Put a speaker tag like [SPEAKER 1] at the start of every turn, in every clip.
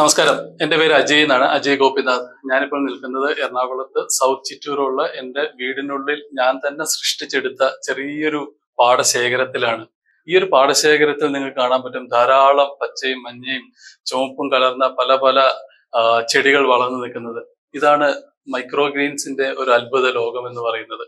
[SPEAKER 1] നമസ്കാരം. എന്റെ പേര് അജയ് എന്നാണ്. അജയ് ഗോപിനാഥ്. ഞാനിപ്പോൾ നിൽക്കുന്നത് എറണാകുളത്ത് സൗത്ത് ചിറ്റൂറുള്ള എന്റെ വീടിനുള്ളിൽ ഞാൻ തന്നെ സൃഷ്ടിച്ചെടുത്ത ചെറിയൊരു പാടശേഖരത്തിലാണ്. ഈ ഒരു പാടശേഖരത്തിൽ നിങ്ങൾക്ക് കാണാൻ പറ്റും ധാരാളം പച്ചയും മഞ്ഞയും ചുവപ്പും കലർന്ന പല പല ചെടികൾ വളർന്നു നിൽക്കുന്നത്. ഇതാണ് മൈക്രോ ഗ്രീൻസിന്റെ ഒരു അത്ഭുത ലോകം എന്ന് പറയുന്നത്.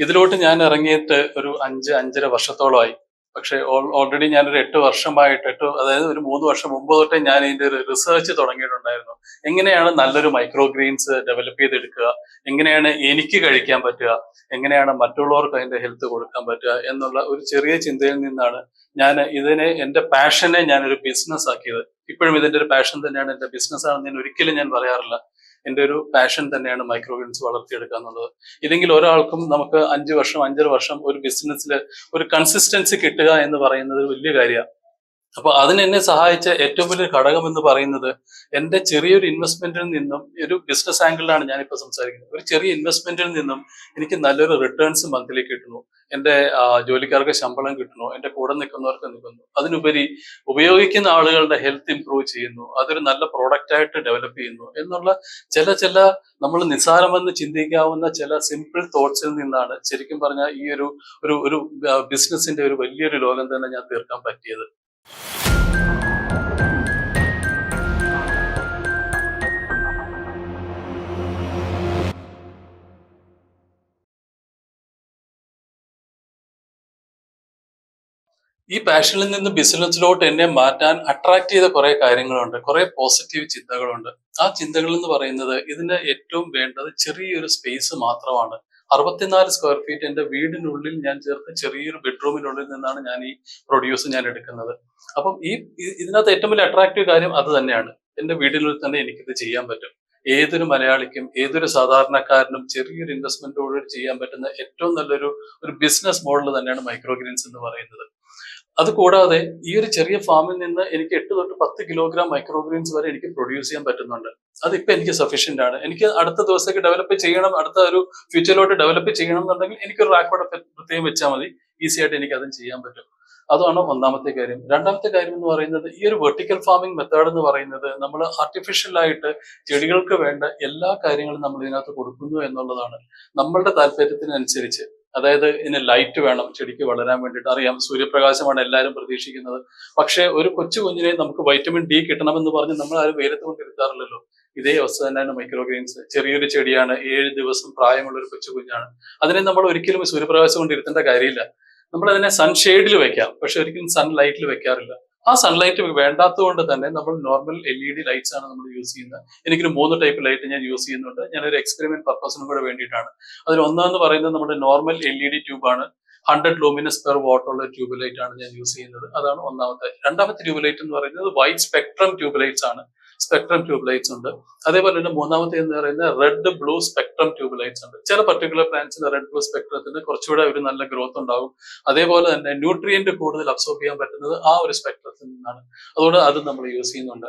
[SPEAKER 1] ഇതിലോട്ട് ഞാൻ ഇറങ്ങിയിട്ട് ഒരു അഞ്ച് അഞ്ചര വർഷത്തോളമായി. പക്ഷേ ഓൾറെഡി ഞാനൊരു എട്ട് വർഷമായിട്ട് എട്ട് അതായത് ഒരു മൂന്ന് വർഷം മുമ്പ് തൊട്ടേ ഞാൻ ഇതിന്റെ ഒരു റിസർച്ച് തുടങ്ങിയിട്ടുണ്ടായിരുന്നു. എങ്ങനെയാണ് നല്ലൊരു മൈക്രോ ഗ്രീൻസ് ഡെവലപ്പ് ചെയ്തെടുക്കുക? എങ്ങനെയാണ് എനിക്ക് കഴിക്കാൻ പറ്റുക? എങ്ങനെയാണ് മറ്റുള്ളവർക്ക് അതിന്റെ ഹെൽത്ത് കൊടുക്കാൻ പറ്റുക? എന്നുള്ള ഒരു ചെറിയ ചിന്തയിൽ നിന്നാണ് ഞാൻ ഇതിനെ എന്റെ പാഷനെ ഞാനൊരു ബിസിനസ് ആക്കിയത്. ഇപ്പോഴും ഇതിന്റെ ഒരു പാഷൻ തന്നെയാണ് എന്റെ ബിസിനസ് ആണെന്ന് ഞാൻ ഒരിക്കലും ഞാൻ പറയാറില്ല. എന്റെ ഒരു പാഷൻ തന്നെയാണ് മൈക്രോ ഗ്രീൻസ് വളർത്തിയെടുക്കുക എന്നുള്ളത് ഇല്ലെങ്കിൽ ഒരാൾക്കും നമുക്ക് അഞ്ച് വർഷം അഞ്ചര വർഷം ഒരു ബിസിനസ്സിൽ ഒരു കൺസിസ്റ്റൻസി കിട്ടുക എന്ന് പറയുന്നത് വലിയ കാര്യമാണ് അപ്പൊ അതിന് എന്നെ സഹായിച്ച ഏറ്റവും വലിയ ഘടകം എന്ന് പറയുന്നത് എന്റെ ചെറിയൊരു ഇൻവെസ്റ്റ്മെന്റിൽ നിന്നും ഒരു ബിസിനസ് ആംഗിളിലാണ് ഞാനിപ്പോ സംസാരിക്കുന്നത്. ഒരു ചെറിയ ഇൻവെസ്റ്റ്മെന്റിൽ നിന്നും എനിക്ക് നല്ലൊരു റിട്ടേൺസ് മന്ത്ലി കിട്ടുന്നു. എന്റെ ജോലിക്കാർക്ക് ശമ്പളം കിട്ടുന്നു. എന്റെ കൂടെ നിൽക്കുന്നവർക്ക് നിൽക്കുന്നു. അതിനുപരി ഉപയോഗിക്കുന്ന ആളുകളുടെ ഹെൽത്ത് ഇംപ്രൂവ് ചെയ്യുന്നു. അതൊരു നല്ല പ്രോഡക്റ്റ് ആയിട്ട് ഡെവലപ്പ് ചെയ്യുന്നു എന്നുള്ള ചില ചില നമ്മൾ നിസ്സാരമെന്ന് ചിന്തിക്കാവുന്ന ചില സിമ്പിൾ തോട്ട്സിൽ നിന്നാണ് ശരിക്കും പറഞ്ഞാൽ ഈ ഒരു ഒരു ഒരു ബിസിനസിന്റെ ഒരു വലിയൊരു ലോകം തന്നെ ഞാൻ തീർക്കാൻ പറ്റിയത്. ഈ പാഷനിൽ നിന്ന് ബിസിനസ്സിലോട്ട് എന്നെ മാറ്റാൻ അട്രാക്ട് ചെയ്ത കുറെ കാര്യങ്ങളുണ്ട്. കുറെ പോസിറ്റീവ് ചിന്തകളുണ്ട്. ആ ചിന്തകൾ എന്ന് പറയുന്നത് ഇതിന് ഏറ്റവും വേണ്ടത് ചെറിയൊരു സ്പേസ് മാത്രമാണ്. അറുപത്തിനാല് സ്ക്വയർ ഫീറ്റ് എന്റെ വീടിനുള്ളിൽ ഞാൻ ചേർത്ത് ചെറിയൊരു ബെഡ്റൂമിനുള്ളിൽ നിന്നാണ് ഞാൻ ഈ പ്രൊഡ്യൂസ് ഞാൻ എടുക്കുന്നത്. അപ്പം ഈ ഇതിനകത്ത് ഏറ്റവും വലിയ അട്രാക്റ്റീവ് കാര്യം അത് തന്നെയാണ്. എന്റെ വീടിനുള്ളിൽ തന്നെ എനിക്കിത് ചെയ്യാൻ പറ്റും. ഏതൊരു മലയാളിക്കും ഏതൊരു സാധാരണക്കാരനും ചെറിയൊരു ഇൻവെസ്റ്റ്മെന്റോട് ചെയ്യാൻ പറ്റുന്ന ഏറ്റവും നല്ലൊരു ഒരു ബിസിനസ് മോഡൽ തന്നെയാണ് മൈക്രോ ഗ്രീൻസ് എന്ന് പറയുന്നത്. അത് കൂടാതെ ഈ ഒരു ചെറിയ ഫാമിൽ നിന്ന് എനിക്ക് എട്ട് തൊട്ട് പത്ത് കിലോഗ്രാം മൈക്രോഗ്രീൻസ് വരെ എനിക്ക് പ്രൊഡ്യൂസ് ചെയ്യാൻ പറ്റുന്നുണ്ട്. അതിപ്പോ എനിക്ക് സഫീഷ്യന്റ് ആണ്. എനിക്ക് അടുത്ത ദിവസത്തേക്ക് ഡെവലപ്പ് ചെയ്യണം അടുത്ത ഒരു ഫ്യൂച്ചറിലോട്ട് ഡെവലപ്പ് ചെയ്യണം എന്നുണ്ടെങ്കിൽ എനിക്ക് എനിക്കൊരു റാക്കോടെ പ്രത്യേകം വെച്ചാൽ മതി. ഈസി ആയിട്ട് എനിക്ക് അതും ചെയ്യാൻ പറ്റും. അതാണ് ഒന്നാമത്തെ കാര്യം. രണ്ടാമത്തെ കാര്യം എന്ന് പറയുന്നത് ഈ ഒരു വെർട്ടിക്കൽ ഫാമിംഗ് മെത്തേഡ് എന്ന് പറയുന്നത് നമ്മൾ ആർട്ടിഫിഷ്യൽ ആയിട്ട് ചെടികൾക്ക് വേണ്ട എല്ലാ കാര്യങ്ങളും നമ്മൾ ഇതിനകത്ത് കൊടുക്കുന്നു എന്നുള്ളതാണ്. നമ്മളുടെ താല്പര്യത്തിനനുസരിച്ച്. അതായത് ഇതിന് ലൈറ്റ് വേണം ചെടിക്ക് വളരാൻ വേണ്ടിയിട്ട്. അറിയാം സൂര്യപ്രകാശമാണ് എല്ലാവരും പ്രതീക്ഷിക്കുന്നത്. പക്ഷേ ഒരു കൊച്ചു കുഞ്ഞിനെ നമുക്ക് വൈറ്റമിൻ ഡി കിട്ടണമെന്ന് പറഞ്ഞ് നമ്മൾ ആരും വെയിലത്ത് കൊണ്ടിരുത്താറില്ലല്ലോ ഇതേ അവസ്ഥ തന്നെയാണ് മൈക്രോ ഗ്രെയിൻസ് ചെറിയൊരു ചെടിയാണ് ഏഴ് ദിവസം പ്രായമുള്ള ഒരു കൊച്ചു കുഞ്ഞാണ്. അതിനെ നമ്മൾ ഒരിക്കലും സൂര്യപ്രകാശം കൊണ്ട് ഇരുത്തേണ്ട കാര്യമില്ല. നമ്മൾ അതിനെ സൺഷെയ്ഡിൽ വെക്കാം. പക്ഷെ ഒരിക്കലും സൺലൈറ്റിൽ വെക്കാറില്ല. ആ സൺലൈറ്റ് വേണ്ടാത്തത് കൊണ്ട് തന്നെ നമ്മൾ normal L E D lights ആണ് നമ്മൾ യൂസ് ചെയ്യുന്നത്. എനിക്കൊരു മൂന്ന് ടൈപ്പ് ലൈറ്റ് ഞാൻ യൂസ് ചെയ്യുന്നുണ്ട്. ഞാനൊരു എക്സ്പെരിമെന്റ് പർപ്പസിനും കൂടെ വേണ്ടിയിട്ടാണ്. അതിൽ ഒന്നാന്ന് പറയുന്നത് നമ്മുടെ നോർമൽ എൽ ഇ ഡി ട്യൂബാണ് ഹൺഡ്രഡ് ലൂമിനസ് പെർ വാട്ട് ഉള്ള ട്യൂബ് ലൈറ്റ് ആണ് ഞാൻ യൂസ് ചെയ്യുന്നത്. അതാണ് ഒന്നാമത്തെ. രണ്ടാമത്തെ ട്യൂബ് ലൈറ്റ് എന്ന് പറയുന്നത് വൈറ്റ് സ്പെക്ട്രം ട്യൂബ് ലൈറ്റ്സ് ആണ്. സ്പെക്ട്രം ട്യൂബ് ലൈറ്റ്സ് ഉണ്ട്. അതേപോലെ തന്നെ മൂന്നാമത്തെ എന്ന് പറയുന്ന red blue spectrum tube lights ഉണ്ട്. ചില പർട്ടിക്കുലർ പ്ലാന്റ്സിന് റെഡ് ബ്ലൂ സ്പെക്ട്രത്തിന് കുറച്ചുകൂടെ ഒരു നല്ല ഗ്രോത്ത് ഉണ്ടാവും. അതേപോലെ തന്നെ ന്യൂട്രിയന്റ് കൂടുതൽ അബ്സോർബ് ചെയ്യാൻ പറ്റുന്നത് ആ ഒരു സ്പെക്ട്രത്തിൽ നിന്നാണ്. അതുകൊണ്ട് അത് നമ്മൾ യൂസ് ചെയ്യുന്നുണ്ട്.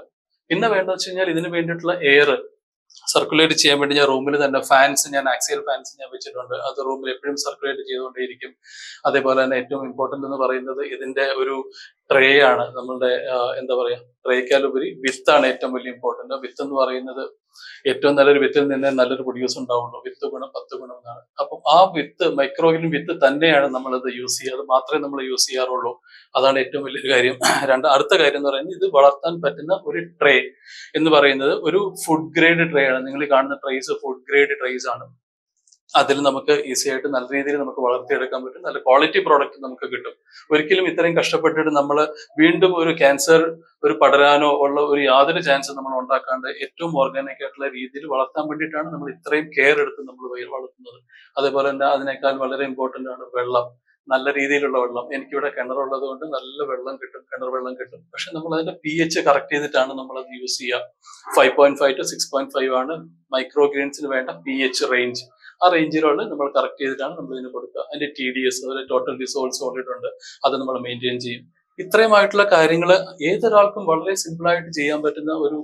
[SPEAKER 1] പിന്നെ വേണ്ടത് വെച്ച് കഴിഞ്ഞാൽ ഇതിന് വേണ്ടിയിട്ടുള്ള എയർ സർക്കുലേറ്റ് ചെയ്യാൻ വേണ്ടി ഞാൻ റൂമിൽ തന്നെ ഫാൻസ് ഞാൻ ആക്സിയൽ ഫാൻസ് ഞാൻ വെച്ചിട്ടുണ്ട്. അത് റൂമിൽ എപ്പോഴും സർക്കുലേറ്റ് ചെയ്തുകൊണ്ടേയിരിക്കും. അതേപോലെ തന്നെ ഏറ്റവും ഇമ്പോർട്ടന്റ് എന്ന് പറയുന്നത് ഇതിന്റെ ഒരു ട്രേ ആണ് നമ്മളുടെ എന്താ പറയാ ട്രേക്കാലുപരി വിത്താണ് ഏറ്റവും വലിയ ഇമ്പോർട്ടന്റ് വിത്ത് എന്ന് പറയുന്നത് ഏറ്റവും നല്ലൊരു വിത്തിൽ നിന്ന് നല്ലൊരു പ്രൊഡ്യൂസ് ഉണ്ടാവുള്ളൂ. വിത്ത് ഗുണം പത്ത് ഗുണം എന്നാണ്. അപ്പം ആ വിത്ത് മൈക്രോഗ്രീൻ വിത്ത് തന്നെയാണ് നമ്മളത് യൂസ് ചെയ്യുക. അത് മാത്രമേ നമ്മൾ യൂസ് ചെയ്യാറുള്ളൂ. അതാണ് ഏറ്റവും വലിയൊരു കാര്യം. രണ്ട് അടുത്ത കാര്യം എന്ന് പറയുന്നത് ഇത് വളർത്താൻ പറ്റുന്ന ഒരു ട്രേ എന്ന് പറയുന്നത് ഒരു ഫുഡ് ഗ്രേഡ് ട്രേ ആണ്. നിങ്ങൾ കാണുന്ന ട്രേസ് ഫുഡ് ഗ്രേഡ് ട്രേസ് ആണ്. അതിൽ നമുക്ക് ഈസി ആയിട്ട് നല്ല രീതിയിൽ നമുക്ക് വളർത്തിയെടുക്കാൻ പറ്റും. നല്ല ക്വാളിറ്റി പ്രോഡക്റ്റ് നമുക്ക് കിട്ടും. ഒരിക്കലും ഇത്രയും കഷ്ടപ്പെട്ടിട്ട് നമ്മൾ വീണ്ടും ഒരു ക്യാൻസർ ഒരു പടരാനോ ഉള്ള ഒരു യാതൊരു ചാൻസും നമ്മൾ ഉണ്ടാക്കാണ്ട് ഏറ്റവും ഓർഗാനിക് ആയിട്ടുള്ള രീതിയിൽ വളർത്താൻ വേണ്ടിയിട്ടാണ് നമ്മൾ ഇത്രയും കെയർ എടുത്ത് നമ്മൾ വയൽ വളർത്തുന്നത്. അതേപോലെ തന്നെ അതിനേക്കാൾ വളരെ ഇമ്പോർട്ടന്റ് ആണ് വെള്ളം. നല്ല രീതിയിലുള്ള വെള്ളം. എനിക്കിവിടെ കിണറുള്ളത് കൊണ്ട് നല്ല വെള്ളം കിട്ടും കിണർ വെള്ളം കിട്ടും. പക്ഷെ നമ്മൾ അതിന്റെ പി എച്ച് കറക്റ്റ് ചെയ്തിട്ടാണ് നമ്മൾ അത് യൂസ് ചെയ്യുക. Five point five to six point five ആണ് മൈക്രോ ഗ്രീൻസിന് വേണ്ട പി എച്ച് റേഞ്ച് ആ റേഞ്ചിലുള്ള നമ്മൾ കറക്റ്റ് ചെയ്തിട്ടാണ് നമ്മൾ ഇതിന് കൊടുക്കുക. അതിന്റെ ടി ഡി എസ് അതുപോലെ ടോട്ടൽ റിസോൾസ് ഉണ്ട് അത് നമ്മൾ മെയിന്റെയിൻ ചെയ്യും. ഇത്രയുമായിട്ടുള്ള കാര്യങ്ങൾ ഏതൊരാൾക്കും വളരെ സിമ്പിൾ ആയിട്ട് ചെയ്യാൻ പറ്റുന്ന ഒരു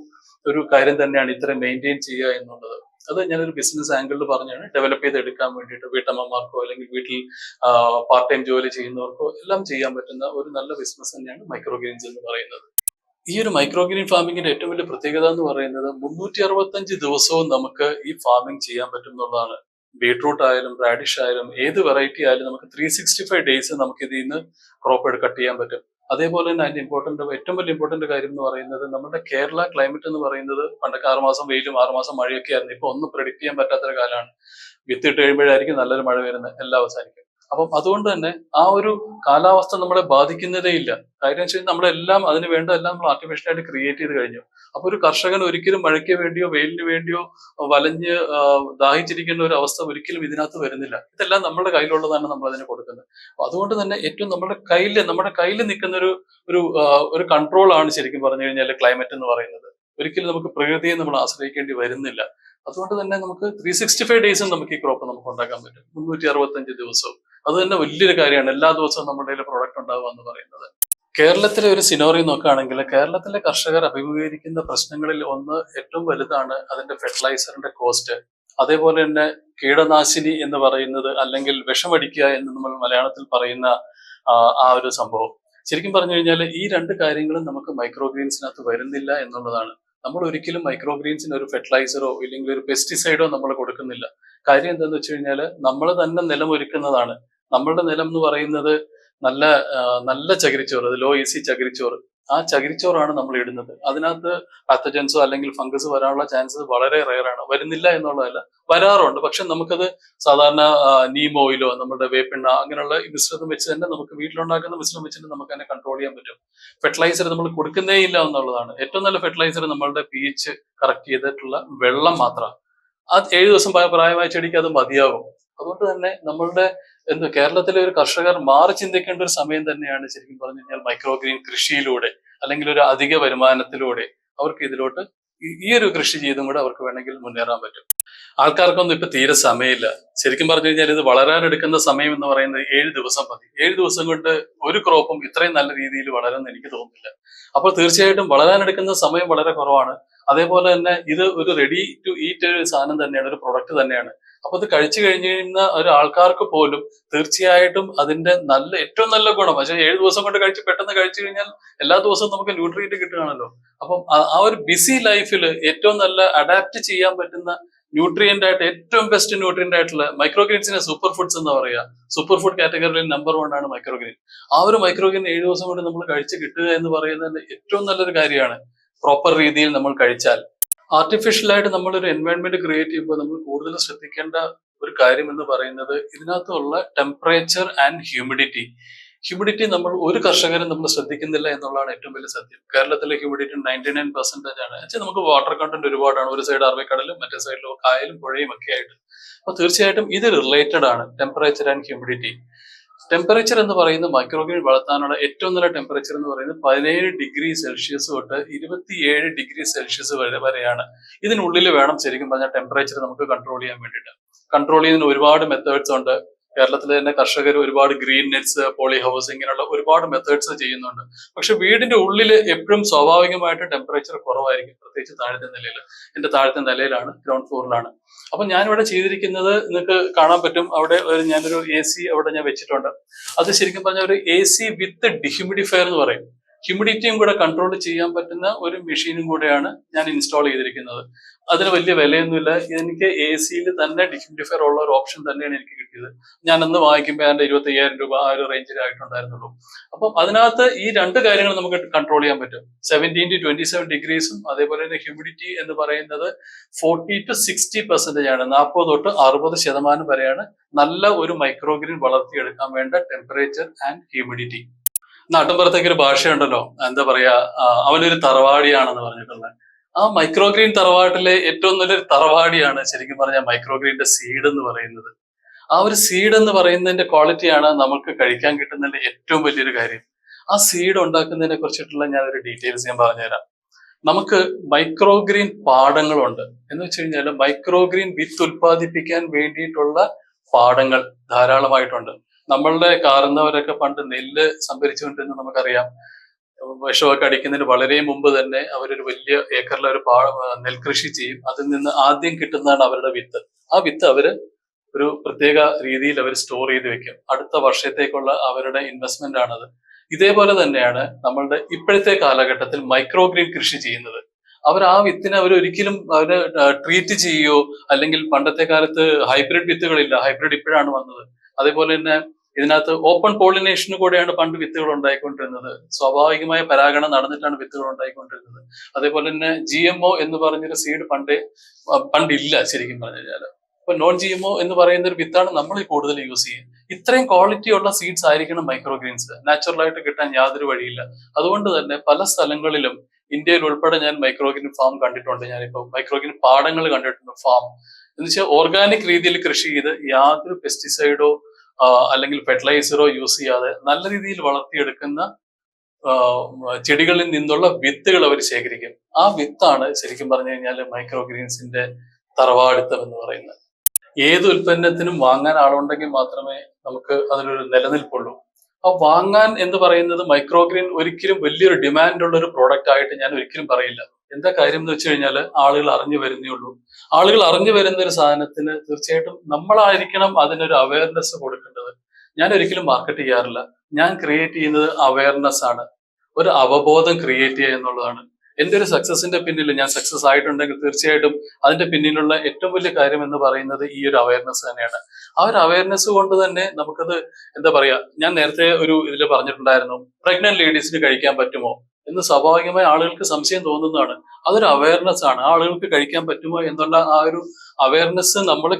[SPEAKER 1] ഒരു കാര്യം തന്നെയാണ് ഇത്രയും മെയിന്റെയിൻ ചെയ്യുക എന്നുള്ളത്. അത് ഞാനൊരു ബിസിനസ് ആംഗിളിൽ പറഞ്ഞാണ്. ഡെവലപ്പ് ചെയ്ത് എടുക്കാൻ വേണ്ടിയിട്ട് വീട്ടമ്മമാർക്കോ അല്ലെങ്കിൽ വീട്ടിൽ പാർട്ട് ടൈം ജോലി ചെയ്യുന്നവർക്കോ എല്ലാം ചെയ്യാൻ പറ്റുന്ന ഒരു നല്ല ബിസിനസ് തന്നെയാണ് മൈക്രോ ഗ്രീൻസ് എന്ന് പറയുന്നത്. ഈ ഒരു മൈക്രോ ഗ്രീൻ ഫാമിങ്ങിന്റെ ഏറ്റവും വലിയ പ്രത്യേകത എന്ന് പറയുന്നത് മുന്നൂറ്റി അറുപത്തഞ്ച് ദിവസവും നമുക്ക് ഈ ഫാമിംഗ് ചെയ്യാൻ പറ്റും എന്നുള്ളതാണ്. ബീട്രൂട്ട് ആയാലും റാഡിഷ് ആയാലും ഏത് വെറൈറ്റി ആയാലും നമുക്ക് ത്രീ സിക്സ്റ്റി ഫൈവ് ഡേയ്സ് നമുക്ക് ഇതിൽ നിന്ന് ക്രോപ്പ് എടുത്ത് കട്ട് ചെയ്യാൻ പറ്റും. അതേപോലെ തന്നെ അതിന്റെ ഇമ്പോർട്ടന്റ് ഏറ്റവും വലിയ ഇമ്പോർട്ടന്റ് കാര്യം എന്ന് പറയുന്നത് നമ്മുടെ കേരള ക്ലൈമറ്റ് എന്ന് പറയുന്നത് പണ്ടൊക്കെ ആറുമാസം വെയിലും ആറുമാസം മഴയൊക്കെ ആയിരുന്നു. ഇപ്പൊ ഒന്നും പ്രെഡിക്ട് ചെയ്യാൻ പറ്റാത്തൊരു കാലമാണ്. വിത്തിട്ട് കഴിയുമ്പോഴായിരിക്കും നല്ലൊരു മഴ വരുന്നത്. എല്ലാം അവസാനിക്കും. അപ്പം അതുകൊണ്ട് തന്നെ ആ ഒരു കാലാവസ്ഥ നമ്മളെ ബാധിക്കുന്നതേ ഇല്ല. കാര്യം വെച്ച് കഴിഞ്ഞാൽ നമ്മളെല്ലാം അതിന് വേണ്ട എല്ലാം നമ്മൾ ആർട്ടിഫിഷ്യലായിട്ട് ക്രിയേറ്റ് ചെയ്ത് കഴിഞ്ഞു. അപ്പൊ ഒരു കർഷകൻ ഒരിക്കലും മഴയ്ക്ക് വേണ്ടിയോ വെയിലിന് വേണ്ടിയോ വലഞ്ഞ് ദാഹിച്ചിരിക്കേണ്ട ഒരു അവസ്ഥ ഒരിക്കലും ഇതിനകത്ത് വരുന്നില്ല. ഇതെല്ലാം നമ്മുടെ കയ്യിലുള്ളതാണ് നമ്മൾ അതിന് കൊടുക്കുന്നത്. അതുകൊണ്ട് തന്നെ ഏറ്റവും നമ്മുടെ കയ്യിൽ നമ്മുടെ കയ്യിൽ നിൽക്കുന്ന ഒരു ഒരു ഒരു കൺട്രോൾ ആണ് ശരിക്കും പറഞ്ഞു കഴിഞ്ഞാൽ ക്ലൈമറ്റ് എന്ന് പറയുന്നത്. ഒരിക്കലും നമുക്ക് പ്രകൃതിയെ നമ്മൾ ആശ്രയിക്കേണ്ടി വരുന്നില്ല. അതുകൊണ്ട് തന്നെ നമുക്ക് ത്രീ സിക്സ്റ്റി ഫൈവ് ഡേയ്സും നമുക്ക് ഈ ക്രോപ്പ് നമുക്ക് ഉണ്ടാക്കാൻ പറ്റും. മുന്നൂറ്റി അറുപത്തഞ്ച് ദിവസവും. അത് തന്നെ വലിയൊരു കാര്യമാണ്. എല്ലാ ദിവസവും നമ്മുടെ കയ്യിൽ പ്രോഡക്റ്റ് ഉണ്ടാവുക എന്ന് പറയുന്നത്. കേരളത്തിലെ ഒരു സിനോറി നോക്കുകയാണെങ്കിൽ കേരളത്തിലെ കർഷകർ അഭിമുഖീകരിക്കുന്ന പ്രശ്നങ്ങളിൽ ഒന്ന് ഏറ്റവും വലുതാണ് അതിന്റെ ഫെർട്ടിലൈസറിന്റെ കോസ്റ്റ് അതേപോലെ തന്നെ കീടനാശിനി എന്ന് പറയുന്നത് അല്ലെങ്കിൽ വിഷമടിക്കുക എന്ന് നമ്മൾ മലയാളത്തിൽ പറയുന്ന ആ, ഒരു സംഭവം. ശരിക്കും പറഞ്ഞു കഴിഞ്ഞാൽ ഈ രണ്ട് കാര്യങ്ങളും നമുക്ക് മൈക്രോ ഗ്രീൻസിനകത്ത് വരുന്നില്ല എന്നുള്ളതാണ്. നമ്മൾ ഒരിക്കലും മൈക്രോ ഗ്രീൻസിന് ഒരു ഫെർട്ടിലൈസറോ ഇല്ലെങ്കിൽ ഒരു പെസ്റ്റിസൈഡോ നമ്മൾ കൊടുക്കുന്നില്ല. കാര്യം എന്താണെന്ന് വെച്ച് കഴിഞ്ഞാൽ നമ്മൾ തന്നെ നിലം ഒരുക്കുന്നതാണ് നമ്മളുടെ നിലം എന്ന് പറയുന്നത് നല്ല നല്ല ചകിരിച്ചോറ് അത് ലോ ഈസി ചകിരിച്ചോറ്. ആ ചകിരിച്ചോറാണ് നമ്മൾ ഇടുന്നത്. അതിനകത്ത് പാത്തജൻസോ അല്ലെങ്കിൽ ഫംഗസ് വരാനുള്ള ചാൻസസ് വളരെ റയറാണ് വരുന്നില്ല എന്നുള്ളതല്ല വരാറുണ്ട്. പക്ഷെ നമുക്കത് സാധാരണ നീം ഓയിലോ നമ്മുടെ വേപ്പെണ്ണ അങ്ങനെയുള്ള മിശ്രിതം വെച്ച് തന്നെ നമുക്ക് വീട്ടിലുണ്ടാക്കുന്ന മിശ്രിതം വെച്ച് തന്നെ നമുക്ക് അതിനെ കൺട്രോൾ ചെയ്യാൻ പറ്റും. ഫെർട്ടിലൈസർ നമ്മൾ കൊടുക്കുന്നേ ഇല്ല എന്നുള്ളതാണ്. ഏറ്റവും നല്ല ഫെർട്ടിലൈസർ നമ്മളുടെ പി എച്ച് കറക്റ്റ് ചെയ്തിട്ടുള്ള വെള്ളം മാത്രമാണ് അത് ഏഴ് ദിവസം പ്രായ- പ്രായമായ ചെടിക്ക് അത് മതിയാകും. അതുകൊണ്ട് തന്നെ നമ്മളുടെ എന്ത് കേരളത്തിലെ ഒരു കർഷകർ മാറി ചിന്തിക്കേണ്ട ഒരു സമയം തന്നെയാണ് ശരിക്കും പറഞ്ഞു കഴിഞ്ഞാൽ മൈക്രോ ഗ്രീൻ കൃഷിയിലൂടെ അല്ലെങ്കിൽ ഒരു അധിക വരുമാനത്തിലൂടെ അവർക്ക് ഇതിലോട്ട് ഈ- ഈ ഒരു കൃഷി ചെയ്തും കൂടെ അവർക്ക് വേണമെങ്കിൽ മുന്നേറാൻ പറ്റും. ആൾക്കാർക്കൊന്നും ഇപ്പൊ തീരെ സമയമില്ല. ശരിക്കും പറഞ്ഞു കഴിഞ്ഞാൽ ഇത് വളരാനെടുക്കുന്ന സമയം എന്ന് പറയുന്നത് ഏഴ് ദിവസം മതി. ഏഴ് ദിവസം കൊണ്ട് ഒരു ക്രോപ്പും ഇത്രയും നല്ല രീതിയിൽ വളരുമെന്ന് എനിക്ക് തോന്നുന്നില്ല. അപ്പോൾ തീർച്ചയായിട്ടും വളരാനെടുക്കുന്ന സമയം വളരെ കുറവാണ്. അതേപോലെ തന്നെ ഇത് ഒരു റെഡി ടു ഈറ്റ് ഒരു സാധനം തന്നെയാണ് ഒരു പ്രൊഡക്റ്റ് തന്നെയാണ്. അപ്പൊ ഇത് കഴിച്ചു കഴിഞ്ഞു ഒരു ആൾക്കാർക്ക് പോലും തീർച്ചയായിട്ടും അതിന്റെ നല്ല ഏറ്റവും നല്ല ഗുണം പക്ഷേ ഏഴ് ദിവസം കൊണ്ട് കഴിച്ച് പെട്ടെന്ന് കഴിച്ചു കഴിഞ്ഞാൽ എല്ലാ ദിവസവും നമുക്ക് ന്യൂട്രീറ്റ് കിട്ടുകയാണല്ലോ. അപ്പം ആ- ആ ഒരു ബിസി ലൈഫിൽ ഏറ്റവും നല്ല അഡാപ്റ്റ് ചെയ്യാൻ പറ്റുന്ന ന്യൂട്രിയന്റ് ആയിട്ട് ഏറ്റവും ബെസ്റ്റ് ന്യൂട്രിയന്റ് ആയിട്ടുള്ള മൈക്രോഗ്രീൻസിനെ സൂപ്പർ ഫുഡ്സ് എന്ന് പറയുക സൂപ്പർ ഫുഡ് കാറ്റഗറിയിൽ നമ്പർ വൺ ആണ് മൈക്രോഗ്രീൻ ആ ഒരു മൈക്രോഗ്രീൻ ഏഴ് ദിവസം കൊണ്ട് നമ്മൾ കഴിച്ച് കിട്ടുക എന്ന് പറയുന്നത് ഏറ്റവും നല്ലൊരു കാര്യമാണ്. പ്രോപ്പർ രീതിയിൽ നമ്മൾ കഴിച്ചാൽ. നമ്മൾ ഒരു എൻവയോൺമെന്റ് ക്രിയേറ്റ് ചെയ്യുമ്പോൾ നമ്മൾ കൂടുതൽ ശ്രദ്ധിക്കേണ്ട ഒരു കാര്യം എന്ന് പറയുന്നത് ഇതിനകത്തുള്ള ടെമ്പറേച്ചർ ആൻഡ് ഹ്യൂമിഡിറ്റി ഹ്യൂമിഡിറ്റി നമ്മൾ ഒരു കർഷകരും നമ്മൾ ശ്രദ്ധിക്കുന്നില്ല എന്നുള്ളതാണ് ഏറ്റവും വലിയ സത്യം. കേരളത്തിലെ ഹ്യൂമിഡിറ്റി നയന്റി നയൻ പെർസെന്റേജ് ആണ്. വെച്ചാൽ നമുക്ക് വാട്ടർ കണ്ടന്റ് ഒരുപാടാണ്. ഒരു സൈഡ് അറബിക്കടലും മറ്റേ സൈഡിൽ കായലും പുഴയും ഒക്കെ ആയിട്ട്. അപ്പൊ തീർച്ചയായിട്ടും ഇത് റിലേറ്റഡ് ആണ് ടെമ്പറേച്ചർ ആൻഡ് ഹ്യൂമിഡിറ്റി ടെമ്പറേച്ചർ എന്ന് പറയുന്നത് മൈക്രോഗ്രീൻ വളർത്താനുള്ള ഏറ്റവും നല്ല ടെമ്പറേച്ചർ എന്ന് പറയുന്നത് പതിനേഴ് ഡിഗ്രി സെൽഷ്യസ് തൊട്ട് ഇരുപത്തിയേഴ് ഡിഗ്രി സെൽഷ്യസ് വരെ വരെയാണ്. ഇതിനുള്ളിൽ വേണം ശരിക്കും പറഞ്ഞാൽ ടെമ്പറേച്ചർ നമുക്ക് കൺട്രോൾ ചെയ്യാൻ വേണ്ടിയിട്ട്. കൺട്രോൾ ചെയ്യുന്നതിന് ഒരുപാട് മെത്തേഡ്സ് ഉണ്ട്. കേരളത്തിലെ തന്നെ കർഷകർ ഒരുപാട് ഗ്രീൻ നെറ്റ്സ് പോളി ഹൗസ് ഇങ്ങനെയുള്ള ഒരുപാട് മെത്തേഡ്സ് ചെയ്യുന്നുണ്ട്. പക്ഷെ വീടിന്റെ ഉള്ളിൽ എപ്പോഴും സ്വാഭാവികമായിട്ട് ടെമ്പറേച്ചർ കുറവായിരിക്കും. പ്രത്യേകിച്ച് താഴത്തെ നിലയിൽ എന്റെ താഴത്തെ നിലയിലാണ് ഗ്രൗണ്ട് ഫ്ലോറിലാണ് അപ്പൊ ഞാനിവിടെ ചെയ്തിരിക്കുന്നത് നിങ്ങൾക്ക് കാണാൻ പറ്റും. അവിടെ ഞാനൊരു എ സി അവിടെ ഞാൻ വെച്ചിട്ടുണ്ട്. അത് ശരിക്കും പറഞ്ഞാൽ ഒരു എ സി വിത്ത് ഡിഹ്യൂമിഡിഫയർ എന്ന് പറയും. ഹ്യൂമിഡിറ്റിയും കൂടെ കൺട്രോൾ ചെയ്യാൻ പറ്റുന്ന ഒരു മെഷീനും കൂടെയാണ് ഞാൻ ഇൻസ്റ്റാൾ ചെയ്തിരിക്കുന്നത്. അതിന് വലിയ വിലയൊന്നുമില്ല. എനിക്ക് എ സിയിൽ തന്നെ ഡിഹ്യൂമിഡിഫയർ ഉള്ള ഒരു ഓപ്ഷൻ തന്നെയാണ് എനിക്ക് കിട്ടിയത്. ഞാൻ അന്ന് വാങ്ങിക്കുമ്പോൾ അതിന്റെ ഇരുപത്തി അയ്യായിരം രൂപ ആ ഒരു റേഞ്ചിലായിട്ടുണ്ടായിരുന്നുള്ളൂ അപ്പം അതിനകത്ത് ഈ രണ്ട് കാര്യങ്ങൾ നമുക്ക് കൺട്രോൾ ചെയ്യാൻ പറ്റും. സെവന്റീൻ ടു ട്വന്റി സെവൻ ഡിഗ്രീസും അതേപോലെ തന്നെ ഹ്യൂമിഡിറ്റി എന്ന് പറയുന്നത് ഫോർട്ടി ടു സിക്സ്റ്റി പെർസെന്റേജ് ആണ്. നാൽപ്പത് തൊട്ട് അറുപത് ശതമാനം വരെയാണ് നല്ല ഒരു മൈക്രോഗ്രീൻ വളർത്തിയെടുക്കാൻ വേണ്ട ടെമ്പറേച്ചർ ആൻഡ് ഹ്യൂമിഡിറ്റി നാട്ടിൻപുറത്തേക്ക് ഒരു ഭാഷയുണ്ടല്ലോ. എന്താ പറയാ അവനൊരു തറവാടിയാണെന്ന് പറഞ്ഞിട്ടുള്ളത്. ആ മൈക്രോ ഗ്രീൻ തറവാട്ടിലെ ഏറ്റവും നല്ലൊരു തറവാടിയാണ് ശരിക്കും പറഞ്ഞാൽ മൈക്രോ ഗ്രീന്റെ സീഡ് എന്ന് പറയുന്നത്. ആ ഒരു സീഡ് എന്ന് പറയുന്നതിന്റെ ക്വാളിറ്റിയാണ് നമുക്ക് കഴിക്കാൻ കിട്ടുന്നതിന്റെ ഏറ്റവും വലിയൊരു കാര്യം. ആ സീഡ് ഉണ്ടാക്കുന്നതിനെ കുറിച്ചിട്ടുള്ള ഞാൻ ഒരു ഡീറ്റെയിൽസ് ഞാൻ പറഞ്ഞുതരാം. നമുക്ക് മൈക്രോ മൈക്രോഗ്രീൻ പാടങ്ങളുണ്ട്. എന്ന് വെച്ച് കഴിഞ്ഞാൽ മൈക്രോഗ്രീൻ വിത്ത് ഉൽപ്പാദിപ്പിക്കാൻ വേണ്ടിയിട്ടുള്ള പാടങ്ങൾ ധാരാളമായിട്ടുണ്ട്. നമ്മളുടെ കാറുന്നവരൊക്കെ പണ്ട് നെല്ല് സംഭരിച്ചുകൊണ്ടിരുന്ന നമുക്കറിയാം. വിഷമൊക്കെ അടിക്കുന്നതിന് വളരെ മുമ്പ് തന്നെ അവരൊരു വലിയ ഏക്കറിലെ ഒരു പാ നെൽകൃഷി ചെയ്യും. അതിൽ നിന്ന് ആദ്യം കിട്ടുന്നതാണ് അവരുടെ വിത്ത്. ആ വിത്ത് അവർ ഒരു പ്രത്യേക രീതിയിൽ അവർ സ്റ്റോർ ചെയ്ത് വെക്കും. അടുത്ത വർഷത്തേക്കുള്ള അവരുടെ ഇൻവെസ്റ്റ്മെന്റ് ആണത്. ഇതേപോലെ തന്നെയാണ് നമ്മളുടെ ഇപ്പോഴത്തെ കാലഘട്ടത്തിൽ മൈക്രോ ഗ്രീൻ കൃഷി ചെയ്യുന്നത്. അവർ ആ വിത്തിനെ അവർ ഒരിക്കലും അവർ ട്രീറ്റ് ചെയ്യുകയോ അല്ലെങ്കിൽ പണ്ടത്തെ കാലത്ത് ഹൈബ്രിഡ് വിത്തുകളില്ല. ഹൈബ്രിഡ് ഇപ്പോഴാണ് വന്നത്. അതേപോലെ തന്നെ ഇതിനകത്ത് ഓപ്പൺ പോളിനേഷന് കൂടെയാണ് പണ്ട് വിത്തുകൾ ഉണ്ടായിക്കൊണ്ടിരുന്നത്. സ്വാഭാവികമായ പരാഗണം നടന്നിട്ടാണ് വിത്തുകൾ ഉണ്ടായിക്കൊണ്ടിരുന്നത്. അതേപോലെ തന്നെ ജി എം ഒ എന്ന് പറഞ്ഞൊരു സീഡ് പണ്ടേ പണ്ടില്ല ശരിക്കും പറഞ്ഞു കഴിഞ്ഞാൽ. ഇപ്പൊ നോൺ ജി എം ഒ എന്ന് പറയുന്ന ഒരു വിത്താണ് നമ്മൾ കൂടുതൽ യൂസ് ചെയ്യുക ഇത്രയും ക്വാളിറ്റി ഉള്ള സീഡ്സ് ആയിരിക്കണം മൈക്രോഗ്രീൻസ് നാച്ചുറൽ ആയിട്ട് കിട്ടാൻ യാതൊരു വഴിയില്ല. അതുകൊണ്ട് തന്നെ പല സ്ഥലങ്ങളിലും ഇന്ത്യയിൽ ഉൾപ്പെടെ ഞാൻ മൈക്രോഗ്രീൻ ഫാം കണ്ടിട്ടുണ്ട്. ഞാനിപ്പോ മൈക്രോഗ്രീൻ പാടങ്ങൾ കണ്ടിട്ടുണ്ട് ഫാം എന്ന് വെച്ചാൽ ഓർഗാനിക് രീതിയിൽ കൃഷി ചെയ്ത് യാതൊരു പെസ്റ്റിസൈഡോ അല്ലെങ്കിൽ ഫെർട്ടിലൈസറോ യൂസ് ചെയ്യാതെ നല്ല രീതിയിൽ വളർത്തിയെടുക്കുന്ന ചെടികളിൽ നിന്നുള്ള വിത്തുകൾ അവർ ശേഖരിക്കും. ആ വിത്താണ് ശരിക്കും പറഞ്ഞു കഴിഞ്ഞാൽ മൈക്രോഗ്രീൻസിന്റെ തറവാടിത്തം എന്ന് പറയുന്നത്. ഏത് ഉൽപ്പന്നത്തിനും വാങ്ങാൻ ആളുണ്ടെങ്കിൽ മാത്രമേ നമുക്ക് അതിനൊരു നിലനിൽപ്പുള്ളൂ. ആ വാങ്ങാൻ എന്ന് പറയുന്നത് മൈക്രോ ഗ്രീൻ ഒരിക്കലും വലിയൊരു ഡിമാൻഡ് ഉള്ള ഒരു പ്രോഡക്റ്റ് ആയിട്ട് ഞാൻ ഒരിക്കലും പറയില്ല. എന്താ കാര്യം എന്ന് വെച്ച് കഴിഞ്ഞാൽ ആളുകൾ അറിഞ്ഞു വരുന്നേ ഉള്ളൂ. ആളുകൾ അറിഞ്ഞു വരുന്ന ഒരു സാധനത്തിന് തീർച്ചയായിട്ടും നമ്മളായിരിക്കണം അതിനൊരു അവയർനെസ് കൊടുക്കേണ്ടത്. ഞാൻ ഒരിക്കലും മാർക്കറ്റ് ചെയ്യാറില്ല. ഞാൻ ക്രിയേറ്റ് ചെയ്യുന്നത് അവയർനെസ് ആണ്. ഒരു അവബോധം ക്രിയേറ്റ് ചെയ്യുക എന്നുള്ളതാണ്. എന്റെ ഒരു സക്സസിന്റെ പിന്നിൽ ഞാൻ സക്സസ് ആയിട്ടുണ്ടെങ്കിൽ തീർച്ചയായിട്ടും അതിന്റെ പിന്നിലുള്ള ഏറ്റവും വലിയ കാര്യം എന്ന് പറയുന്നത് ഈ ഒരു അവയർനെസ് തന്നെയാണ്. ആ ഒരു അവയർനെസ് കൊണ്ട് തന്നെ നമുക്കത് എന്താ പറയാ ഞാൻ നേരത്തെ ഒരു ഇതിൽ പറഞ്ഞിട്ടുണ്ടായിരുന്നു പ്രഗ്നന്റ് ലേഡീസിന് കഴിക്കാൻ പറ്റുമോ? എന്ന് സ്വാഭാവികമായി ആളുകൾക്ക് സംശയം തോന്നുന്നതാണ്. അതൊരു അവയർനെസ് ആണ്. ആളുകൾക്ക് കഴിക്കാൻ പറ്റുമോ എന്നുള്ള ആ ഒരു അവയർനെസ് നമ്മൾ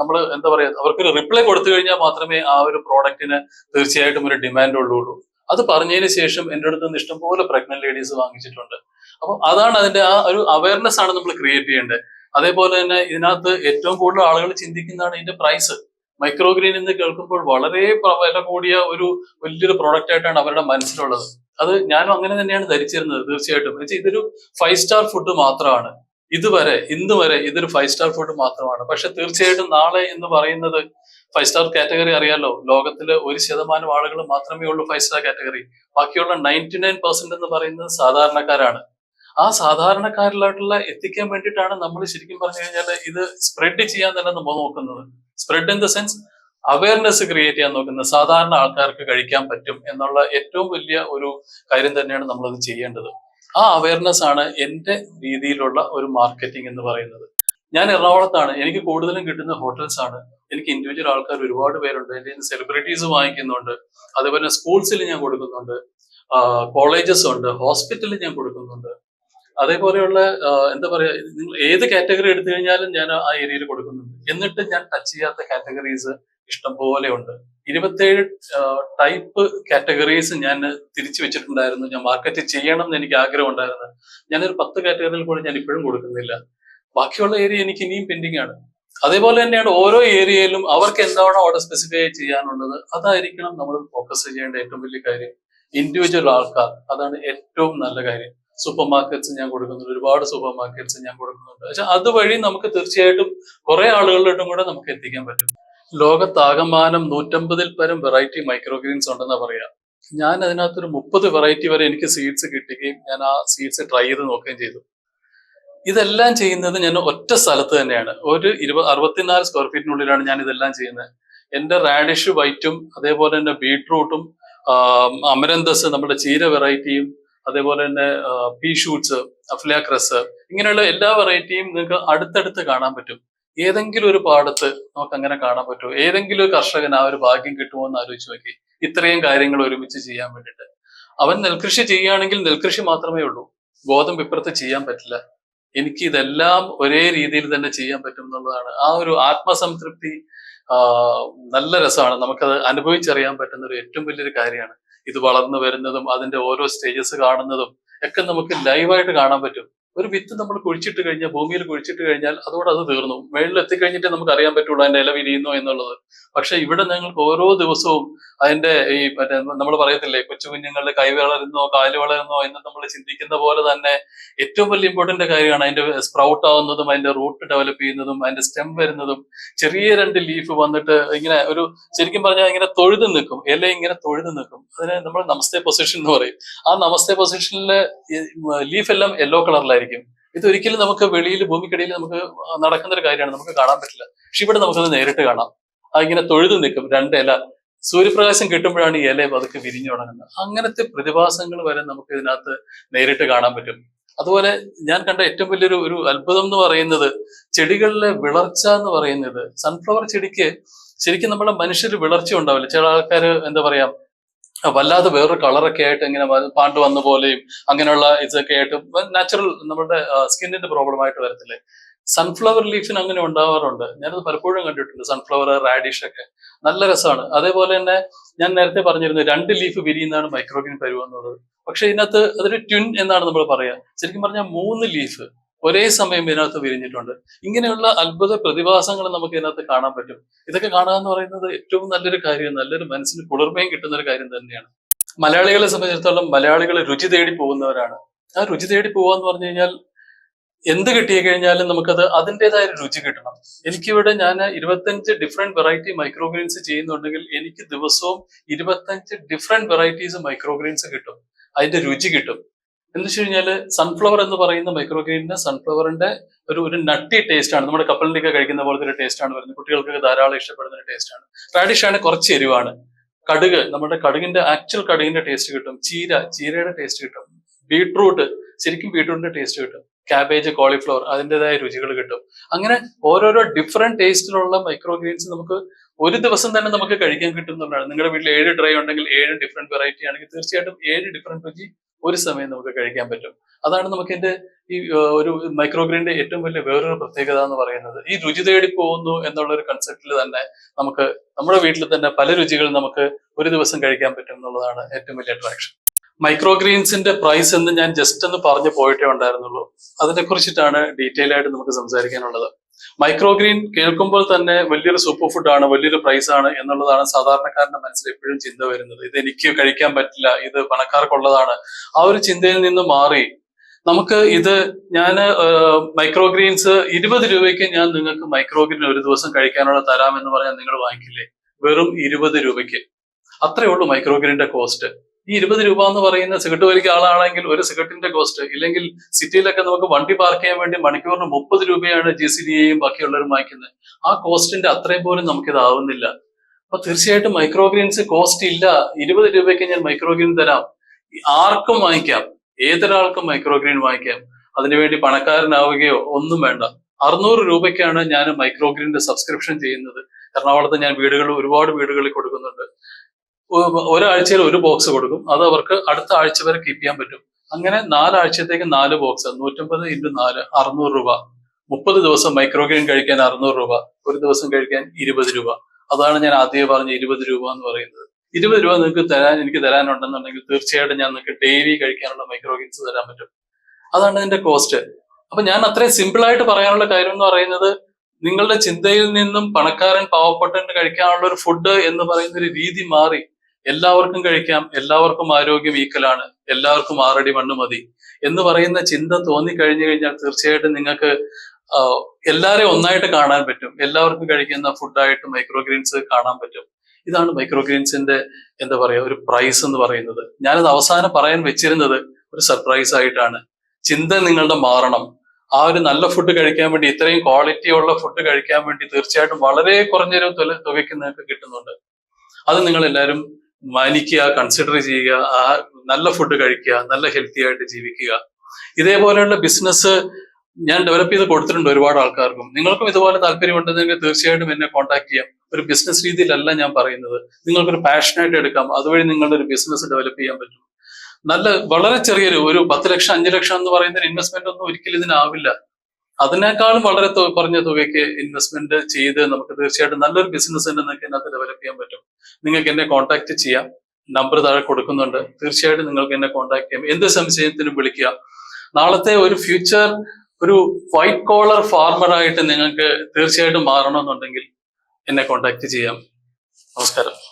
[SPEAKER 1] നമ്മൾ എന്താ പറയാ അവർക്കൊരു റിപ്ലൈ കൊടുത്തു കഴിഞ്ഞാൽ മാത്രമേ ആ ഒരു പ്രോഡക്റ്റിന് തീർച്ചയായിട്ടും ഒരു ഡിമാൻഡ് ഉള്ളൂ അത് പറഞ്ഞതിന് ശേഷം എന്റെ അടുത്ത് നിന്ന് ഇഷ്ടംപോലെ പ്രഗ്നന്റ് ലേഡീസ് വാങ്ങിച്ചിട്ടുണ്ട്. അപ്പം അതാണ് അതിന്റെ ആ ഒരു അവയർനെസ് ആണ് നമ്മൾ ക്രിയേറ്റ് ചെയ്യേണ്ടത്. അതേപോലെ തന്നെ ഇതിനകത്ത് ഏറ്റവും കൂടുതൽ ആളുകൾ ചിന്തിക്കുന്നതാണ് ഇതിന്റെ പ്രൈസ് മൈക്രോഗ്രീൻ എന്ന് കേൾക്കുമ്പോൾ വളരെ വില കൂടിയ ഒരു വലിയൊരു പ്രോഡക്റ്റ് ആയിട്ടാണ് അവരുടെ മനസ്സിലുള്ളത്. അത് ഞാനും അങ്ങനെ തന്നെയാണ് ധരിച്ചിരുന്നത് തീർച്ചയായിട്ടും. ഇതൊരു ഫൈവ് സ്റ്റാർ ഫുഡ് മാത്രമാണ്. ഇതുവരെ ഇന്ന് വരെ ഇതൊരു ഫൈവ് സ്റ്റാർ ഫുഡ് മാത്രമാണ്. പക്ഷെ തീർച്ചയായിട്ടും നാളെ എന്ന് പറയുന്നത് ഫൈവ് സ്റ്റാർ കാറ്റഗറി അറിയാലോ? ലോകത്തിലെ ഒരു ശതമാനം ആളുകൾ മാത്രമേ ഉള്ളൂ ഫൈവ് സ്റ്റാർ കാറ്റഗറി ബാക്കിയുള്ള നയന്റി നയൻ പെർസെന്റ് എന്ന് പറയുന്നത് സാധാരണക്കാരാണ്. ആ സാധാരണക്കാരിലായിട്ടുള്ള എത്തിക്കാൻ വേണ്ടിയിട്ടാണ് നമ്മൾ ശരിക്കും പറഞ്ഞു കഴിഞ്ഞാൽ ഇത് സ്പ്രെഡ് ചെയ്യാൻ തന്നെ നമ്മൾ നോക്കുന്നത്. Spread in the sense awareness create ചെയ്യാൻ നോക്കുന്നത്. സാധാരണ ആൾക്കാർക്ക് കഴിക്കാൻ പറ്റും എന്നുള്ള ഏറ്റവും വലിയ ഒരു കാര്യം തന്നെയാണ് നമ്മളത് ചെയ്യേണ്ടത്. ആ അവയർനെസ് ആണ് എന്റെ രീതിയിലുള്ള ഒരു മാർക്കറ്റിംഗ് എന്ന് പറയുന്നത്. ഞാൻ എറണാകുളത്താണ്. എനിക്ക് കൂടുതലും കിട്ടുന്ന ഹോട്ടൽസ് ആണ്. എനിക്ക് ഇൻഡിവിജ്വൽ ആൾക്കാർ ഒരുപാട് പേരുണ്ട്. എന്റെ സെലിബ്രിറ്റീസ് വാങ്ങിക്കുന്നുണ്ട്. അതുപോലെ സ്കൂൾസിൽ ഞാൻ കൊടുക്കുന്നുണ്ട്. കോളേജസ് ഉണ്ട്. ഹോസ്പിറ്റലിൽ ഞാൻ കൊടുക്കുന്നുണ്ട്. അതേപോലെയുള്ള എന്താ പറയാ നിങ്ങൾ ഏത് കാറ്റഗറി എടുത്തു കഴിഞ്ഞാലും ഞാൻ ആ ഏരിയയിൽ കൊടുക്കുന്നുണ്ട്. എന്നിട്ട് ഞാൻ ടച്ച് ചെയ്യാത്ത കാറ്റഗറീസ് ഇഷ്ടംപോലെ ഉണ്ട്. ഇരുപത്തേഴ് ടൈപ്പ് കാറ്റഗറീസ് ഞാൻ തിരിച്ചു വെച്ചിട്ടുണ്ടായിരുന്നു. ഞാൻ മാർക്കറ്റ് ചെയ്യണം എന്ന് എനിക്ക് ആഗ്രഹം ഉണ്ടായിരുന്നു. ഞാനൊരു പത്ത് കാറ്റഗറിയിൽ കൂടെ ഞാൻ ഇപ്പോഴും കൊടുക്കുന്നില്ല. ബാക്കിയുള്ള ഏരിയ എനിക്ക് ഇനിയും പെൻഡിങ് ആണ്. അതേപോലെ തന്നെയാണ് ഓരോ ഏരിയയിലും അവർക്ക് എന്താണ് അവിടെ സ്പെസിഫൈ ചെയ്യാനുള്ളത് അതായിരിക്കണം നമ്മൾ ഫോക്കസ് ചെയ്യേണ്ട ഏറ്റവും വലിയ കാര്യം. ഇൻഡിവിജ്വൽ ആൾക്കാർ അതാണ് ഏറ്റവും നല്ല കാര്യം. സൂപ്പർ മാർക്കറ്റ്സ് ഞാൻ കൊടുക്കുന്നുണ്ട്. ഒരുപാട് സൂപ്പർ മാർക്കറ്റ്സ് ഞാൻ കൊടുക്കുന്നുണ്ട്. പക്ഷെ അതുവഴി നമുക്ക് തീർച്ചയായിട്ടും കുറെ ആളുകളിലോട്ടും കൂടെ നമുക്ക് എത്തിക്കാൻ പറ്റും. ലോകത്താകമാനം നൂറ്റമ്പതിൽ പരം വെറൈറ്റി മൈക്രോഗ്രീൻസ് ഉണ്ടെന്നാ പറയാ. ഞാൻ അതിനകത്തൊരു മുപ്പത് വെറൈറ്റി വരെ എനിക്ക് സീഡ്സ് കിട്ടുകയും ഞാൻ ആ സീഡ്സ് ട്രൈ ചെയ്ത് നോക്കുകയും ചെയ്തു. ഇതെല്ലാം ചെയ്യുന്നത് ഞാൻ ഒറ്റ സ്ഥലത്ത് തന്നെയാണ്. ഒരു ഇരുപത് അറുപത്തിനാല് സ്ക്വയർ ഫീറ്റിനുള്ളിലാണ് ഞാൻ ഇതെല്ലാം ചെയ്യുന്നത്. എന്റെ റാഡിഷ് വൈറ്റും അതേപോലെ തന്നെ ബീട്രൂട്ടും അമരന്തസ് നമ്മുടെ ചീര വെറൈറ്റിയും അതേപോലെ തന്നെ പീ ഷൂട്ട്സ് അഫ്ലാക്രസ് ഇങ്ങനെയുള്ള എല്ലാ വെറൈറ്റിയും നിങ്ങൾക്ക് അടുത്തടുത്ത് കാണാൻ പറ്റും. ഏതെങ്കിലും ഒരു പാടത്ത് നമുക്ക് അങ്ങനെ കാണാൻ പറ്റുമോ ഏതെങ്കിലും ഒരു കർഷകന് ആ ഒരു ഭാഗ്യം കിട്ടുമോ എന്ന് ആലോചിച്ച് നോക്കി. ഇത്രയും കാര്യങ്ങൾ ഒരുമിച്ച് ചെയ്യാൻ വേണ്ടിയിട്ട്. അവൻ നെൽകൃഷി ചെയ്യുകയാണെങ്കിൽ നെൽകൃഷി മാത്രമേ ഉള്ളൂ. ഗോതമ്പ് ഇപ്പുറത്ത് ചെയ്യാൻ പറ്റില്ല. എനിക്ക് ഇതെല്ലാം ഒരേ രീതിയിൽ തന്നെ ചെയ്യാൻ പറ്റും എന്നുള്ളതാണ്. ആ ഒരു ആത്മസംതൃപ്തി നല്ല രസമാണ്. നമുക്കത് അനുഭവിച്ചറിയാൻ പറ്റുന്ന ഒരു ഏറ്റവും വലിയൊരു കാര്യമാണ്. ഇത് വളർന്നു വരുന്നതും അതിന്റെ ഓരോ സ്റ്റേജസ് കാണുന്നതും ഒക്കെ നമുക്ക് ലൈവായിട്ട് കാണാൻ പറ്റും. ഒരു വിത്ത് നമ്മൾ കുഴിച്ചിട്ട് കഴിഞ്ഞാൽ ഭൂമിയിൽ കുഴിച്ചിട്ട് കഴിഞ്ഞാൽ അതോടെ അത് തീർന്നു. മേളിൽ എത്തിക്കഴിഞ്ഞിട്ട് നമുക്ക് അറിയാൻ പറ്റുള്ളൂ അതിന്റെ ഇല വിരിയുന്നു എന്നുള്ളത്. പക്ഷെ ഇവിടെ ഞങ്ങൾക്ക് ഓരോ ദിവസവും അതിന്റെ ഈ മറ്റേ നമ്മൾ പറയത്തില്ലേ കൊച്ചു കുഞ്ഞുങ്ങളുടെ കൈ വളരുന്നോ കാൽ വളരുന്നോ എന്ന് നമ്മൾ ചിന്തിക്കുന്ന പോലെ തന്നെ ഏറ്റവും വലിയ ഇമ്പോർട്ടന്റ് കാര്യമാണ് അതിന്റെ സ്പ്രൗട്ട് ആവുന്നതും അതിന്റെ റൂട്ട് ഡെവലപ്പ് ചെയ്യുന്നതും അതിന്റെ സ്റ്റെം വരുന്നതും. ചെറിയ രണ്ട് ലീഫ് വന്നിട്ട് ഇങ്ങനെ ഒരു ശരിക്കും പറഞ്ഞാൽ ഇങ്ങനെ തൊഴുത് നിൽക്കും. ഇല ഇങ്ങനെ തൊഴുത് നിൽക്കും. അതിനെ നമ്മൾ നമസ്തേ പൊസിഷൻ എന്ന് പറയും. ആ നമസ്തേ പൊസിഷനിലെ ലീഫ് എല്ലാം യെല്ലോ കളറിലായിരിക്കും ഇത് ഒരിക്കലും നമുക്ക് വെളിയിൽ ഭൂമിക്കടിയിൽ നമുക്ക് നടക്കുന്ന ഒരു കാര്യമാണ്. നമുക്ക് കാണാൻ പറ്റില്ല. പക്ഷെ ഇവിടെ നമുക്കത് നേരിട്ട് കാണാം. അതിങ്ങനെ തൊഴുതു നിൽക്കും. രണ്ട് ഇല. സൂര്യപ്രകാശം കിട്ടുമ്പോഴാണ് ഈ ഇല പതുക്കെ വിരിഞ്ഞു തുടങ്ങുന്നത്. അങ്ങനത്തെ പ്രതിഭാസങ്ങൾ വരെ നമുക്ക് ഇതിനകത്ത് നേരിട്ട് കാണാൻ പറ്റും. അതുപോലെ ഞാൻ കണ്ട ഏറ്റവും വലിയൊരു ഒരു അത്ഭുതം എന്ന് പറയുന്നത് ചെടികളിലെ വിളർച്ച എന്ന് പറയുന്നത്. സൺഫ്ലവർ ചെടിക്ക് ശരിക്കും നമ്മളെ മനുഷ്യർ വിളർച്ച ഉണ്ടാവില്ല. ചില ആൾക്കാർ എന്താ പറയാ വല്ലാതെ വേറൊരു കളറൊക്കെ ആയിട്ട് ഇങ്ങനെ പാണ്ട് വന്ന പോലെയും അങ്ങനെയുള്ള ഇതൊക്കെ ആയിട്ട് നാച്ചുറൽ നമ്മുടെ സ്കിന്നിന്റെ പ്രോബ്ലം ആയിട്ട് വരത്തില്ലേ? സൺഫ്ലവർ ലീഫിന് അങ്ങനെ ഉണ്ടാവാറുണ്ട്. ഞാനത് പലപ്പോഴും കണ്ടിട്ടുണ്ട് സൺഫ്ലവർ റാഡിഷ് ഒക്കെ. നല്ല രസമാണ്. അതേപോലെ തന്നെ ഞാൻ നേരത്തെ പറഞ്ഞിരുന്നു രണ്ട് ലീഫ് വിരിയുന്നതാണ് മൈക്രോഗ്രീൻ പരുവം എന്നുള്ളത്. പക്ഷെ ഇതിനകത്ത് അതൊരു ട്വിൻ എന്നാണ് നമ്മൾ പറയുക ശരിക്കും പറഞ്ഞാൽ മൂന്ന് ലീഫ് ഒരേ സമയം ഇതിനകത്ത് വിരിഞ്ഞിട്ടുണ്ട്. ഇങ്ങനെയുള്ള അത്ഭുത പ്രതിഭാസങ്ങൾ നമുക്ക് ഇതിനകത്ത് കാണാൻ പറ്റും. ഇതൊക്കെ കാണുക എന്ന് പറയുന്നത് ഏറ്റവും നല്ലൊരു കാര്യം നല്ലൊരു മനസ്സിന് കുളിർമയും കിട്ടുന്ന ഒരു കാര്യം തന്നെയാണ്. മലയാളികളെ സംബന്ധിച്ചിടത്തോളം മലയാളികൾ രുചി തേടി പോകുന്നവരാണ്. ആ രുചി തേടി പോകുക എന്ന് പറഞ്ഞു കഴിഞ്ഞാൽ എന്ത് കിട്ടിയ കഴിഞ്ഞാലും നമുക്കത് അതിന്റെതായ രുചി കിട്ടണം. എനിക്കിവിടെ ഞാൻ ഇരുപത്തഞ്ച് ഡിഫറെന്റ് വെറൈറ്റി മൈക്രോഗ്രീൻസ് ചെയ്യുന്നുണ്ടെങ്കിൽ എനിക്ക് ദിവസവും ഇരുപത്തഞ്ച് ഡിഫറെന്റ് വെറൈറ്റീസ് മൈക്രോഗ്രീൻസ് കിട്ടും. അതിന്റെ രുചി കിട്ടും. എന്ന് വെച്ച് കഴിഞ്ഞാൽ സൺഫ്ലവർ എന്ന് പറയുന്ന മൈക്രോഗ്രീനിന് സൺഫ്ലവറിന്റെ ഒരു ഒരു നട്ടി ടേസ്റ്റ് ആണ്. നമ്മുടെ കപ്പലിന്റെയൊക്കെ കഴിക്കുന്ന പോലത്തെ ഒരു ടേസ്റ്റ് ആണ് വരുന്നത്. കുട്ടികൾക്ക് ധാരാളം ഇഷ്ടപ്പെടുന്ന ഒരു ടേസ്റ്റ് ആണ്. റാഡിഷ് ആണ് കുറച്ച് എരിവാണ്. കടുക് നമ്മുടെ കടുകിന്റെ ആക്ച്വൽ കടുകിന്റെ ടേസ്റ്റ് കിട്ടും. ചീര ചീരയുടെ ടേസ്റ്റ് കിട്ടും. ബീട്രൂട്ട് ശരിക്കും ബീട്രൂട്ടിന്റെ ടേസ്റ്റ് കിട്ടും. ക്യാബേജ് കോളിഫ്ലവർ അതിന്റെതായ രുചികൾ കിട്ടും. അങ്ങനെ ഓരോരോ ഡിഫറെന്റ് ടേസ്റ്റിലുള്ള മൈക്രോഗ്രീൻസ് നമുക്ക് ഒരു ദിവസം തന്നെ നമുക്ക് കഴിക്കാൻ കിട്ടുന്നതാണ് നിങ്ങളുടെ വീട്ടിൽ ഏഴ് ഡ്രൈ ഉണ്ടെങ്കിൽ ഏഴ് ഡിഫറെന്റ് വെറൈറ്റി ആണെങ്കിൽ തീർച്ചയായിട്ടും ഏഴ് ഡിഫറെന്റ് രുചി ഒരു സമയം നമുക്ക് കഴിക്കാൻ പറ്റും. അതാണ് നമുക്ക് എന്റെ ഈ ഒരു മൈക്രോഗ്രീന്റെ ഏറ്റവും വലിയ വേറൊരു പ്രത്യേകത എന്ന് പറയുന്നത്. ഈ രുചി തേടി പോകുന്നു എന്നുള്ള ഒരു കൺസെപ്റ്റിൽ തന്നെ നമുക്ക് നമ്മുടെ വീട്ടിൽ തന്നെ പല രുചികൾ നമുക്ക് ഒരു ദിവസം കഴിക്കാൻ പറ്റും എന്നുള്ളതാണ് ഏറ്റവും വലിയ അട്രാക്ഷൻ മൈക്രോഗ്രീൻസിന്റെ പ്രൈസ് എന്ന് ഞാൻ ജസ്റ്റ് ഒന്ന് പറഞ്ഞു പോയിട്ടേ ഉണ്ടായിരുന്നുള്ളൂ. അതിനെ കുറിച്ചിട്ടാണ് ഡീറ്റെയിൽ ആയിട്ട് നമുക്ക് സംസാരിക്കാനുള്ളത്. മൈക്രോഗ്രീൻ കേൾക്കുമ്പോൾ തന്നെ വലിയൊരു സൂപ്പർ ഫുഡ് ആണ് വലിയൊരു പ്രൈസ് ആണ് എന്നുള്ളതാണ് സാധാരണക്കാരന്റെ മനസ്സിൽ എപ്പോഴും ചിന്ത വരുന്നത്. ഇത് എനിക്ക് കഴിക്കാൻ പറ്റില്ല ഇത് പണക്കാർക്കുള്ളതാണ്. ആ ഒരു ചിന്തയിൽ നിന്ന് മാറി നമുക്ക് ഇത് ഞാൻ മൈക്രോഗ്രീൻസ് ഇരുപത് രൂപയ്ക്ക് ഞാൻ നിങ്ങൾക്ക് മൈക്രോഗ്രീൻ ഒരു ദിവസം കഴിക്കാനുള്ള എന്ന് പറഞ്ഞാൽ നിങ്ങൾ വാങ്ങിക്കില്ലേ? വെറും ഇരുപത് രൂപയ്ക്ക്. അത്രയേ ഉള്ളൂ മൈക്രോഗ്രീന്റെ കോസ്റ്റ് ഈ ഇരുപത് രൂപ എന്ന് പറയുന്ന സിഗരറ്റ് വലിക്ക ആളാണെങ്കിൽ ഒരു സിഗരറ്റിന്റെ കോസ്റ്റ് ഇല്ലെങ്കിൽ സിറ്റിയിലൊക്കെ നമുക്ക് വണ്ടി പാർക്ക് ചെയ്യാൻ വേണ്ടി മണിക്കൂറിന് മുപ്പത് രൂപയാണ് ജി സി ഡിയെയും ബാക്കിയുള്ളവരും വാങ്ങിക്കുന്നത്. ആ കോസ്റ്റിന്റെ അത്രയും പോലും നമുക്കിത് ആവുന്നില്ല. അപ്പൊ തീർച്ചയായിട്ടും മൈക്രോഗ്രീൻസ് കോസ്റ്റ് ഇല്ല. ഇരുപത് രൂപയ്ക്ക് ഞാൻ മൈക്രോഗ്രീൻ തരാം. ആർക്കും വാങ്ങിക്കാം. ഏതൊരാൾക്കും മൈക്രോഗ്രീൻ വാങ്ങിക്കാം. അതിനുവേണ്ടി പണക്കാരനാവുകയോ ഒന്നും വേണ്ട. അറുന്നൂറ് രൂപയ്ക്കാണ് ഞാൻ മൈക്രോഗ്രീന്റെ സബ്സ്ക്രിപ്ഷൻ ചെയ്യുന്നത്. എറണാകുളത്ത് ഞാൻ വീടുകൾ ഒരുപാട് വീടുകളിൽ കൊടുക്കുന്നുണ്ട്. ഒരാഴ്ചയിൽ ഒരു ബോക്സ് കൊടുക്കും. അത് അവർക്ക് അടുത്ത ആഴ്ച വരെ കീപ്പ് ചെയ്യാൻ പറ്റും. അങ്ങനെ നാലാഴ്ചത്തേക്ക് നാല് ബോക്സ് നൂറ്റമ്പത് ഇന്റു നാല് അറുന്നൂറ് രൂപ. മുപ്പത് ദിവസം മൈക്രോഗ്രീൻ കഴിക്കാൻ അറുന്നൂറ് രൂപ. ഒരു ദിവസം കഴിക്കാൻ ഇരുപത് രൂപ. അതാണ് ഞാൻ ആദ്യമേ പറഞ്ഞ ഇരുപത് രൂപ എന്ന് പറയുന്നത്. ഇരുപത് രൂപ നിങ്ങൾക്ക് തരാൻ എനിക്ക് തരാനുണ്ടെന്നുണ്ടെങ്കിൽ തീർച്ചയായിട്ടും ഞാൻ നിങ്ങൾക്ക് ഡെയിലി കഴിക്കാനുള്ള മൈക്രോഗ്രീൻസ് തരാൻ പറ്റും. അതാണ് ഇതിന്റെ കോസ്റ്റ് അപ്പൊ ഞാൻ അത്രയും സിമ്പിൾ ആയിട്ട് പറയാനുള്ള കാര്യം എന്ന് പറയുന്നത് നിങ്ങളുടെ ചിന്തയിൽ നിന്നും പണക്കാരൻ പാവപ്പെട്ടവന് കഴിക്കാനുള്ള ഒരു ഫുഡ് എന്ന് പറയുന്ന ഒരു രീതി മാറി എല്ലാവർക്കും കഴിക്കാം എല്ലാവർക്കും ആരോഗ്യം ഈക്കലാണ് എല്ലാവർക്കും ആറടി മണ്ണ് മതി എന്ന് പറയുന്ന ചിന്ത തോന്നി കഴിഞ്ഞു കഴിഞ്ഞാൽ തീർച്ചയായിട്ടും നിങ്ങൾക്ക് എല്ലാവരെയും ഒന്നായിട്ട് കാണാൻ പറ്റും. എല്ലാവർക്കും കഴിക്കുന്ന ഫുഡായിട്ട് മൈക്രോഗ്രീൻസ് കാണാൻ പറ്റും. ഇതാണ് മൈക്രോഗ്രീൻസിന്റെ എന്താ പറയാ ഒരു പ്രൈസ് എന്ന് പറയുന്നത്. ഞാനത് അവസാനം പറയാൻ വെച്ചിരുന്നത് ഒരു സർപ്രൈസ് ആയിട്ടാണ്. ചിന്ത നിങ്ങളുടെ മാറണം. ആ ഒരു നല്ല ഫുഡ് കഴിക്കാൻ വേണ്ടി ഇത്രയും ക്വാളിറ്റി ഉള്ള ഫുഡ് കഴിക്കാൻ വേണ്ടി തീർച്ചയായിട്ടും വളരെ കുറഞ്ഞൊരു തുകയ്ക്ക് നിങ്ങൾക്ക് കിട്ടുന്നുണ്ട്. അത് നിങ്ങൾ എല്ലാവരും മാനിക്കുക കൺസിഡർ ചെയ്യുക ആ നല്ല ഫുഡ് കഴിക്കുക നല്ല ഹെൽത്തി ആയിട്ട് ജീവിക്കുക. ഇതേപോലെയുള്ള ബിസിനസ് ഞാൻ ഡെവലപ്പ് ചെയ്ത് കൊടുത്തിട്ടുണ്ട് ഒരുപാട് ആൾക്കാർക്കും. നിങ്ങൾക്കും ഇതുപോലെ താല്പര്യമുണ്ടെങ്കിൽ തീർച്ചയായിട്ടും എന്നെ കോൺടാക്ട് ചെയ്യാം. ഒരു ബിസിനസ് രീതിയിലല്ല ഞാൻ പറയുന്നത്. നിങ്ങൾക്കൊരു പാഷനായിട്ട് എടുക്കാം. അതുവഴി നിങ്ങളുടെ ഒരു ബിസിനസ് ഡെവലപ്പ് ചെയ്യാൻ പറ്റും. നല്ല വളരെ ചെറിയൊരു ഒരു പത്ത് ലക്ഷം അഞ്ച് ലക്ഷം എന്ന് പറയുന്ന ഇൻവെസ്റ്റ്മെന്റ് ഒന്നും ഒരിക്കലും ഇതിനാവില്ല. അതിനേക്കാളും വളരെ കുറഞ്ഞ തുകയ്ക്ക് ഇൻവെസ്റ്റ്മെന്റ് ചെയ്ത് നമുക്ക് തീർച്ചയായിട്ടും നല്ലൊരു ബിസിനസ് തന്നെ നിങ്ങൾക്ക് ഇതിനകത്ത് ഡെവലപ്പ് ചെയ്യാൻ പറ്റും. നിങ്ങൾക്ക് എന്നെ കോൺടാക്ട് ചെയ്യാം. നമ്പർ താഴെ കൊടുക്കുന്നുണ്ട്. തീർച്ചയായിട്ടും നിങ്ങൾക്ക് എന്നെ കോൺടാക്ട് ചെയ്യാം. എന്ത് സംശയത്തിനും വിളിക്കുക. നാളത്തെ ഒരു ഫ്യൂച്ചർ ഒരു വൈറ്റ് കോളർ ഫാർമർ ആയിട്ട് നിങ്ങൾക്ക് തീർച്ചയായിട്ടും മാറണമെന്നുണ്ടെങ്കിൽ എന്നെ കോൺടാക്ട് ചെയ്യാം. നമസ്കാരം.